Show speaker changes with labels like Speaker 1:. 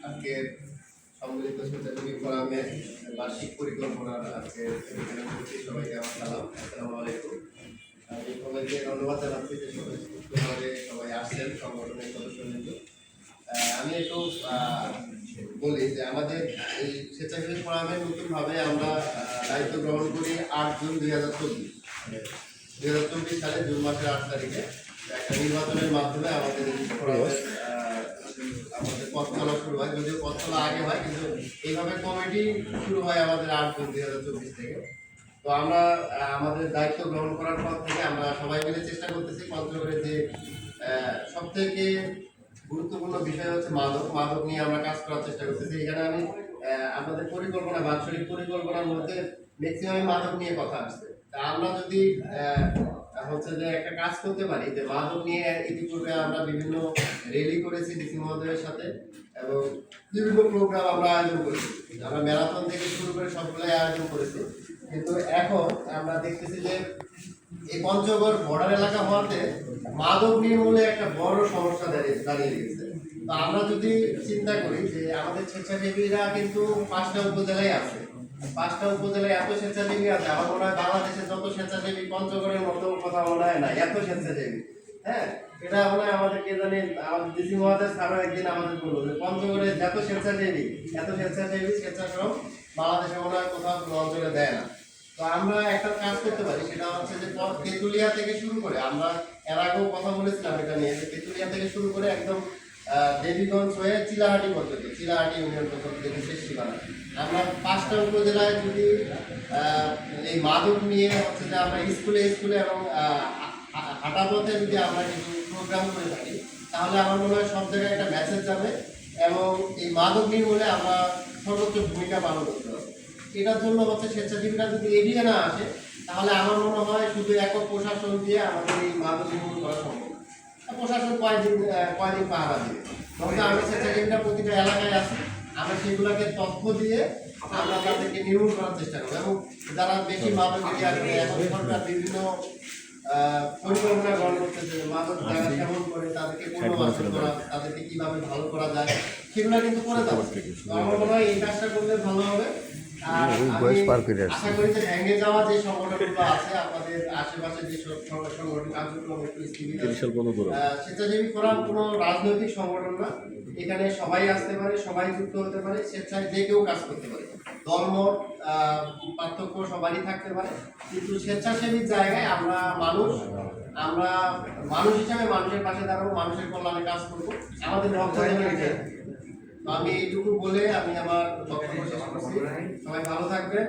Speaker 1: আজকে সম্মিলিত ফোরামের বার্ষিক পরিকল্পনার আজকে সবাইকে ধন্যবাদ জানাচ্ছি যে সবাই সবাই আসছেন সংগঠনের সদস্যবৃন্দ আমি একটু বলি যে আমাদের এই স্বেচ্ছাসেবী ফোরামে নতুনভাবে আমরা দায়িত্ব গ্রহণ করি আট জুন দুই হাজার চব্বিশ দুই হাজার চব্বিশ সালে জুন মাসের আট তারিখে একটা নির্বাচনের মাধ্যমে আমাদের আমাদের পথ চলা শুরু হয়। যদিও পথ চলা আগে হয় কিন্তু এইভাবে কমিটি শুরু হয় আমাদের আট জুন দুই হাজার চব্বিশ থেকে। তো আমরা আমাদের দায়িত্ব গ্রহণ করার পর থেকে আমরা সবাই মিলে চেষ্টা করতেছি পঞ্চগড়ের যে সব থেকে গুরুত্বপূর্ণ বিষয় হচ্ছে মাদক। মাদক নিয়ে আমরা কাজ করার চেষ্টা করতেছি। এখানে আমি আমাদের পরিকল্পনা বাৎসরিক পরিকল্পনার মধ্যে ম্যাক্সিমাম মাদক নিয়ে কথা আসছে আমরা যদি হচ্ছে যে একটা কাজ করতে পারি, যে মাদক নিয়ে ইতিপূর্বে আমরা বিভিন্ন রেলি করেছি ডিসি মহোদয়ের সাথে এবং বিভিন্ন প্রোগ্রাম আমরা আয়োজন করেছি। আমরা ম্যারাথন থেকে শুরু করে সবগুলাই আয়োজন করেছি। কিন্তু এখন আমরা দেখতেছি যে এই পঞ্চগড় বর্ডার এলাকা হওয়াতে মাদক নির্মূলে একটা বড় সমস্যা দাঁড়িয়ে দাঁড়িয়ে গেছে। তো আমরা যদি চিন্তা করি যে আমাদের স্বেচ্ছাসেবীরা কিন্তু পাঁচটা উপজেলায় আছে। পাঁচটা উপজেলায় এত স্বেচ্ছাসেবী আছে, আমার মনে হয় বাংলাদেশের যত স্বেচ্ছাসেবী পঞ্চগড়ের মতো কথা মনে হয় না, এত স্বেচ্ছাসেবী। হ্যাঁ এটা মনে হয় আমাদের কে জানি, আমাদের ডিসি মহাদেশ আরও একদিন আমাদের বলল যে পঞ্চগড়ের যত স্বেচ্ছাসেবী, এত স্বেচ্ছাসেবী স্বেচ্ছাশ্রম বাংলাদেশে মনে হয় কোথাও কোনো অঞ্চলে দেয় না। তো আমরা একটা কাজ করতে পারি, সেটা হচ্ছে যে তেঁতুলিয়া থেকে শুরু করে, আমরা এর আগেও কথা বলেছিলাম এটা নিয়ে, যে তেঁতুলিয়া থেকে শুরু করে একদম দেবীগঞ্জ হয়ে চিলাহাটি পর্যন্ত। চিলাহাটি ইউনিয়ন পর্যন্ত দেখে শেষ সীমানা আমরা পাঁচটা উপজেলায় যদি এই মাদক নিয়ে হচ্ছে যে আমরা স্কুলে স্কুলে এবং হাঁটা পথে যদি আমরা কিছু প্রোগ্রাম করে থাকি, তাহলে আমার মনে হয় সব জায়গায় একটা মেসেজ যাবে এবং এই মাদক নির্মূলে আমরা সর্বোচ্চ ভূমিকা পালন করতে হবে এটার জন্য হচ্ছে স্বেচ্ছাসেবীরা যদি এগিয়ে না আসে, তাহলে আমার মনে হয় শুধু একক প্রশাসন দিয়ে আমাদের এই মাদক নির্মূল করা সম্ভব। প্রশাসন কয়দিন আহ, কয়দিন পাহারা দিবে। তখন আমি স্বেচ্ছাসেবীরা প্রতিটা এলাকায় আছি। আমরা সেগুলোকে তথ্য দিয়ে আমরা তাদেরকে নির্মূল করার চেষ্টা করব। এবং যারা বেশি মাদক এরিয়া এখন সরকার বিভিন্ন পরিকল্পনা গ্রহণ করতেছে মাদক যারা সেবন করে তাদেরকে পুনর্বাসন করা তাদেরকে কীভাবে ভালো করা যায় সেগুলো কিন্তু করে দেবো আমার মনে হয় এই কাজটা করলে ভালো হবে।
Speaker 2: ওই বয়স পার করে আসছে।
Speaker 1: আশা করি যে ভেঙে যাওয়া যে সংগঠনগুলো আছে আপনাদের আশেপাশে যে সব সংগঠন একটু স্বেচ্ছাসেবী ফোরাম কোনো রাজনৈতিক সংগঠন না এখানে সবাই আসতে পারে সবাই যুক্ত হতে পারে স্বেচ্ছায় যে কেউ কাজ করতে পারে। ধর্ম আহ, পার্থক্য সবারই থাকতে পারে কিন্তু স্বেচ্ছাসেবীর জায়গায় আমরা মানুষ আমরা মানুষ হিসাবে মানুষের পাশে দাঁড়াবো মানুষের কল্যাণে কাজ করব আমাদের আমি এইটুকু বলে আমি আমার সবাই ভালো থাকবেন।